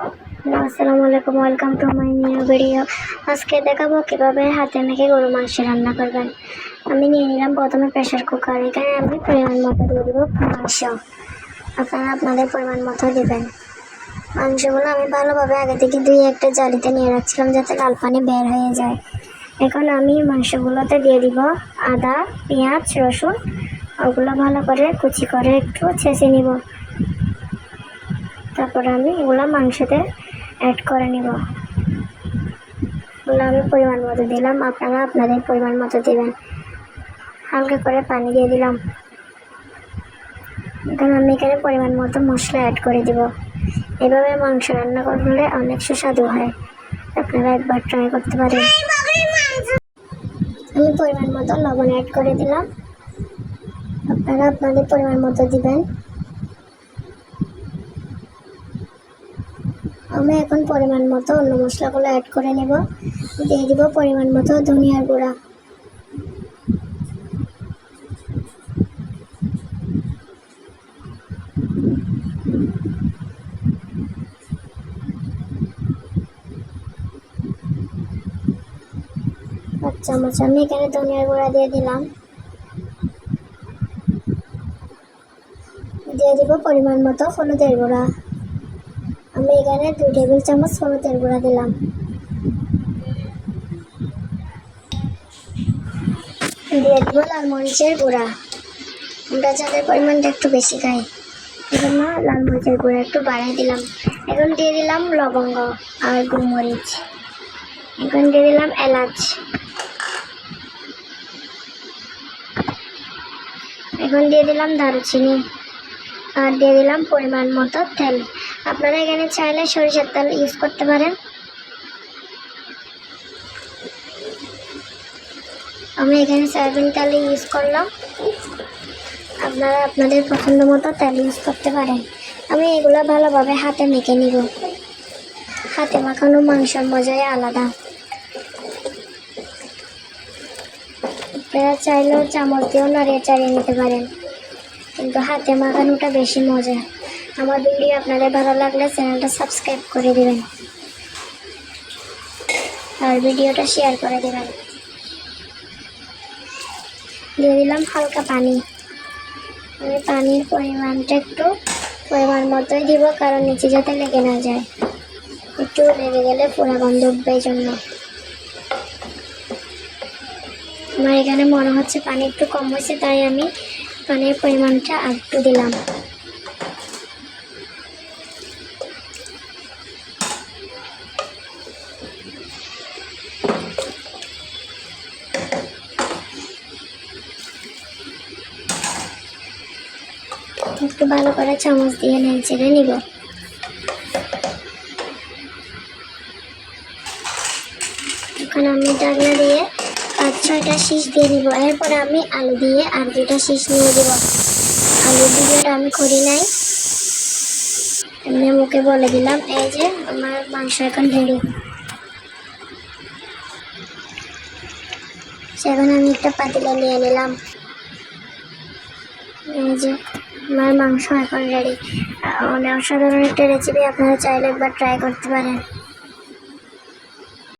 আসসালামু আলাইকুম welcome to my new video আজকে দেখাবো কীভাবে হাতে মেখে গরু মাংস রান্না করবেন। আমি নিয়ে নিলাম প্রথমে প্রেশার কুকার এখানে আমি পরিমাণ মতো দিয়ে দেবো মাংস। আপনারা আপনাদের পরিমাণ মতো দেবেন। মাংসগুলো আমি ভালোভাবে আগে থেকে দুই একটা জালিতে নিয়ে রাখছিলাম যাতে লাল পানি বের হয়ে যায়। এখন আমি মাংসগুলোতে দিয়ে দিব আদা, পেঁয়াজ, রসুন। ওগুলো ভালো করে কুচি করে একটু ছেঁচে নিব। তারপর আমি এগুলো মাংসতে অ্যাড করে নিব। এগুলো আমি পরিমাণ মতো দিলাম, আপনারা আপনাদের পরিমাণ মতো দেবেন। হালকা করে পানি দিয়ে দিলাম। এখন আমি এখানে পরিমাণ মতো মশলা অ্যাড করে দিব। এভাবে মাংস রান্না করলে অনেক সুস্বাদু হয়। আপনারা একবার ট্রাই করতে পারেন। আমি পরিমাণ মতো লবণ অ্যাড করে দিলাম। আপনারা আপনাদের পরিমাণ মতো দিবেন। আমি এখন পরিমাণ মতো অন্য মশলাগুলো অ্যাড করে নেব। দিয়ে দিব পরিমাণ মতো ধনিয়ার গুঁড়া। এক চামচ আমি এখানে ধনিয়ার গুঁড়া দিয়ে দিলাম। দিয়ে দিব পরিমাণ মতো হলুদের গুঁড়া। এখানে দুই টেবিল চামচ হলুদের গুঁড়া দিলাম। দিয়ে দিব মরিচের গুঁড়া। আমরা চালের পরিমাণটা একটু বেশি খাই। এজন্য লাল মরিচের গুঁড়া একটু বাড়াই দিলাম। এখন দিয়ে দিলাম লবঙ্গ আর গোলমরিচ এখন দিয়ে দিলাম এলাচ। এখন দিয়ে দিলাম দারুচিনি। আর দিয়ে দিলাম পরিমাণ মতো তেল। আপনারা এখানে চাইলে সরিষার তেল ইউজ করতে পারেন। আমি এখানে সয়াবিন তেল ইউজ করলাম। আপনারা আপনাদের পছন্দ মতো তেল ইউজ করতে পারেন। আমি এগুলো ভালোভাবে হাতে মেখে নিব। হাতে মাখানো মাংসের মজাই আলাদা। আপনারা চাইলেও চামচ দিয়েও নাড়িয়ে চাড়িয়ে নিতে পারেন। কিন্তু হাতে মাখানোটা বেশি মজা আমার ভিডিও আপনাদের ভালো লাগলে চ্যানেলটা সাবস্ক্রাইব করে দেবেন। আর ভিডিওটা শেয়ার করে দেবেন। দিয়ে দিলাম হালকা পানি। আমি পানির পরিমাণটা একটু পরিমাণ মতোই দিব, কারণ নিচে যাতে লেগে না যায়। একটু লেগে গেলে পুরা গন্ধ জন্য। আমার এখানে মনে হচ্ছে পানি একটু কম হয়েছে, তাই আমি পানির পরিমাণটা আর একটু দিলাম। একটু ভালো করে চামচ দিয়ে নেড়ে নিব। এখন আমি ডাকনা দিয়ে পাঁচ ছয়টা শীষ দিয়ে দিব এরপরে আমি আলু দিয়ে আর দুটা শীষ নিয়ে দিব। আলু ভিডিওটা আমি করি নাই। এমনি মুখে বলে দিলাম, এই যে আমার মাংস এখন রেডি সেখানে আমি একটা পাতিলা নিয়ে নিলাম। এই যে আমার মাংস এখন রেডি অনেক অসাধারণ একটা রেসিপি আপনারা চাইলে একবার ট্রাই করতে পারেন।